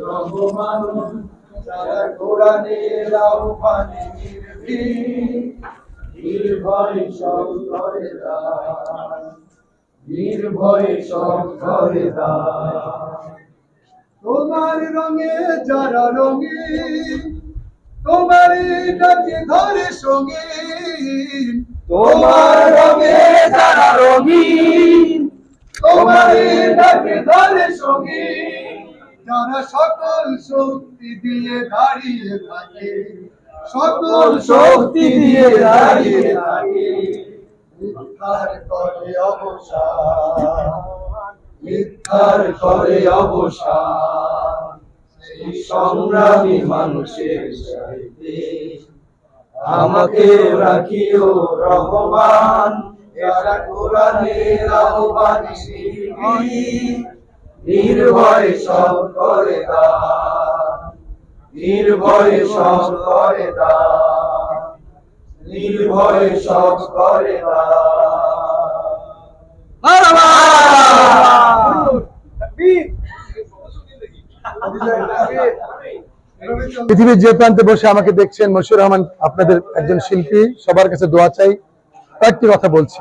রহমান যারা কোরআনের আহ্বানে নির্ভীক, নির্ভয়ে সব করে দান নির্ভয়ে সব করে তোমার রঙে যারা রঙিন তোমার ডাকে ধরে সঙ্গে তোমার রঙে যারা রঙিন তোমার ডাকে ধরে সঙ্গীন। যারা সকল শক্তি দিয়ে দাঁড়িয়ে থাকে সকল শক্তি দিয়ে দাঁড়িয়ে থাকে। মিথ্যার করে অবসান মিথ্যার করে অবসান সেই সংগ্রামী মানুষের চাইতে। আমাকে রাখিও রহমান এরা কোরআনের আহ্বানে পৃথিবীর যে প্রান্তে বসে আমাকে দেখছেন মশিউর রহমান, আপনাদের একজন শিল্পী, সবার কাছে দোয়া চাই। কয়েকটি কথা বলছি।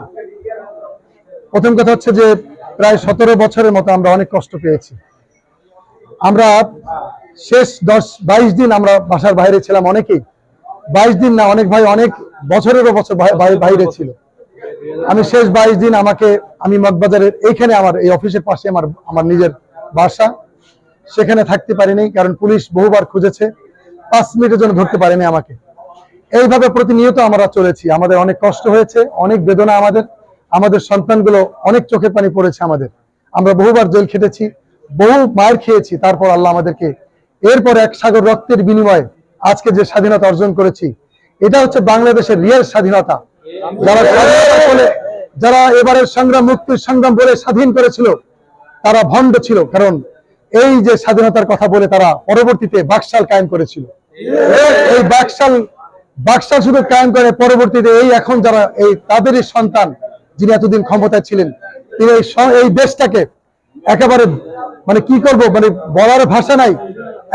প্রথম কথা হচ্ছে যে প্রায় সতেরো বছরের মতো আমরা অনেক কষ্ট পেয়েছি। আমরা শেষ দশ, বাইশ দিন আমরা বাসার বাইরে ছিলাম অনেকেই। বাইশ দিন না, অনেক ভাই, অনেক বছরেরও বছর বাই- বাই- বাইরে ছিল। আমি শেষ বাইশ দিন আমাকে, আমি মগবাজারের এইখানে আমার, এই অফিসের পাশে আমার আমার নিজের বাসা। সেখানে থাকতে পারিনি, কারণ পুলিশ বহুবার খুঁজেছে। পাঁচ মিনিটের জন্য ধরতে পারেনি আমাকে। এইভাবে প্রতিনিয়ত আমরা চলেছি। আমাদের অনেক কষ্ট হয়েছে, অনেক বেদনা আমাদের। আমাদের সন্তানগুলো অনেক চোখের পানি পড়েছে আমাদের। আমরা বহুবার জেল খেটেছি, বহু মায়ের খেয়েছি, তারপর আল্লাহ আমাদেরকে এরপর এক সাগর রক্তের বিনিময়ে আজকে যে স্বাধীনতা অর্জন করেছি, এটা হচ্ছে বাংলাদেশের রিয়েল স্বাধীনতা। যারা যারা এবারের সংগ্রাম, মুক্তির সংগ্রাম বলে স্বাধীন করেছিল, তারা ভণ্ড ছিল, কারণ এই যে স্বাধীনতার কথা বলে তারা পরবর্তীতে বাকশাল কায়েম করেছিল। এই বাকশাল বাকশাল শুধু কায়েম করে, পরবর্তীতে এই এখন যারা, এই তাদেরই সন্তান যিনি এতদিন ক্ষমতায় ছিলেন, তিনি এই দেশটাকে একেবারে মানে কি করব মানে বলার ভাষা নাই,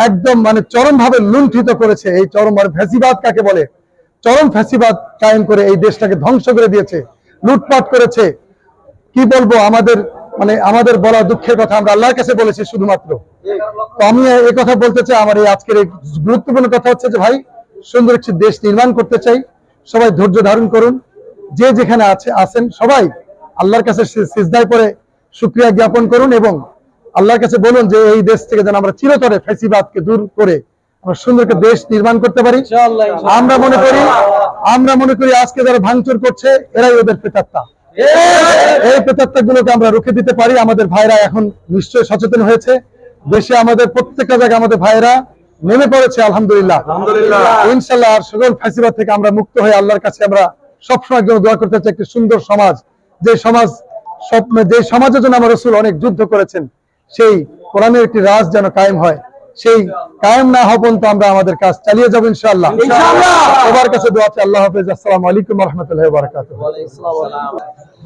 একদম মানে চরম ভাবে লুণ্ঠিত করেছে এই চরম মানে ফ্যাসিবাদ কাকে বলে? চরম ফ্যাসিবাদ কায়েম করে এই দেশটাকে ধ্বংস করে দিয়েছে, লুটপাট করেছে। কি বলব, আমাদের মানে আমাদের বলা দুঃখের কথা আমরা আল্লাহর কাছে বলেছি শুধুমাত্র। তো আমি এই কথা বলতে চাই, আমার এই আজকের এই গুরুত্বপূর্ণ কথা হচ্ছে যে ভাই, সুন্দর একটি দেশ নির্মাণ করতে চাই। সবাই ধৈর্য ধারণ করুন। যে যেখানে আছে আছেন সবাই আল্লাহর কাছে সিজদায় পরে শুক্রিয়া জ্ঞাপন করুন এবং আল্লাহর কাছে বলুন যে এই দেশ থেকে যেন আমরা চিরতরে ফ্যাসিবাদকে দূর করে আমরা সুন্দর একটা দেশ নির্মাণ করতে পারি। আমরা মনে করি আমরা মনে করি আজকে যারা ভাঙচুর করছে এরাই ওদের প্রেতাত্মা। এই প্রেতাত্মা গুলোকে আমরা রুখে দিতে পারি। আমাদের ভাইরা এখন নিশ্চয়ই সচেতন হয়েছে। দেশে আমাদের প্রত্যেকটা জায়গায় আমাদের ভাইরা নেমে পড়েছে আলহামদুলিল্লাহ। ইনশাল্লাহ আর সকল ফ্যাসিবাদ থেকে আমরা মুক্ত হয়ে আল্লাহর কাছে আমরা সবসময় জন্য দোয়া করতে চাই একটি সুন্দর সমাজ। যে সমাজ যে সমাজের জন্য আমার রসুল অনেক যুদ্ধ করেছেন সেই কোরআনের একটি রাজ যেন কায়েম হয়। সেই কায়েম না হব তো আমরা আমাদের কাজ চালিয়ে যাব ইনশাআল্লাহ। সবার কাছে দোয়া চাই। আল্লাহ হাফিজ। আসসালামু আলাইকুম রহমতুল্লাহ বারকাতুহ।